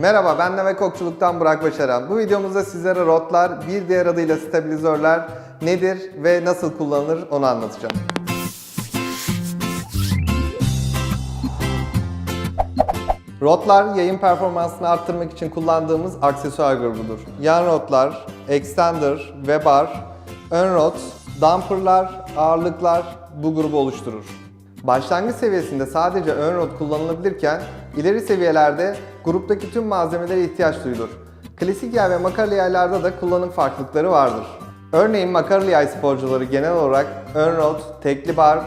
Merhaba ben Neve Okçuluk'tan Burak Başaran. Bu videomuzda sizlere rotlar, bir diğer adıyla stabilizörler nedir ve nasıl kullanılır onu anlatacağım. Rotlar yayın performansını arttırmak için kullandığımız aksesuar grubudur. Yan rotlar, extender ve bar, ön rot, damperlar, ağırlıklar bu grubu oluşturur. Başlangıç seviyesinde sadece ön rot kullanılabilirken ileri seviyelerde gruptaki tüm malzemelere ihtiyaç duyulur. Klasik yay ve makaralı yaylarda da kullanım farklılıkları vardır. Örneğin makaralı yay sporcuları genel olarak ön rot, tekli bar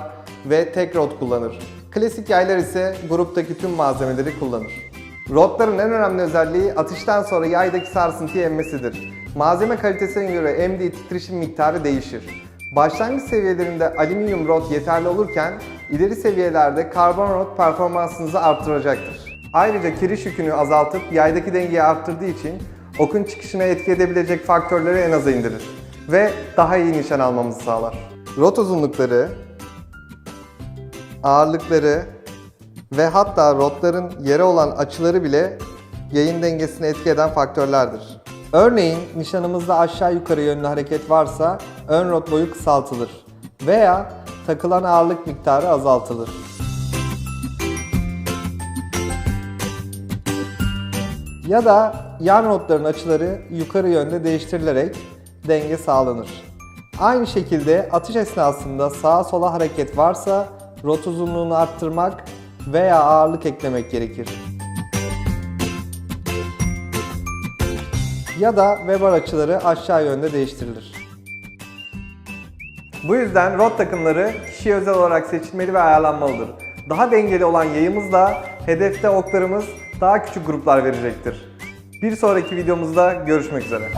ve tek rot kullanır. Klasik yaylar ise gruptaki tüm malzemeleri kullanır. Rotların en önemli özelliği atıştan sonra yaydaki sarsıntıyı emmesidir. Malzeme kalitesine göre emdiği titreşim miktarı değişir. Başlangıç seviyelerinde alüminyum rot yeterli olurken ileri seviyelerde karbon rot performansınızı arttıracaktır. Ayrıca kiriş yükünü azaltıp yaydaki dengeyi arttırdığı için okun çıkışına etki edebilecek faktörleri en aza indirir ve daha iyi nişan almamızı sağlar. Rot uzunlukları, ağırlıkları ve hatta rotların yere olan açıları bile yayın dengesini etki eden faktörlerdir. Örneğin nişanımızda aşağı yukarı yönlü hareket varsa ön rot boyu kısaltılır veya takılan ağırlık miktarı azaltılır. Ya da yan rotların açıları yukarı yönde değiştirilerek denge sağlanır. Aynı şekilde atış esnasında sağa sola hareket varsa rot uzunluğunu arttırmak veya ağırlık eklemek gerekir. Ya da Weber açıları aşağı yönde değiştirilir. Bu yüzden rot takımları kişiye özel olarak seçilmeli ve ayarlanmalıdır. Daha dengeli olan yayımızla hedefte oklarımız daha küçük gruplar verecektir. Bir sonraki videomuzda görüşmek üzere.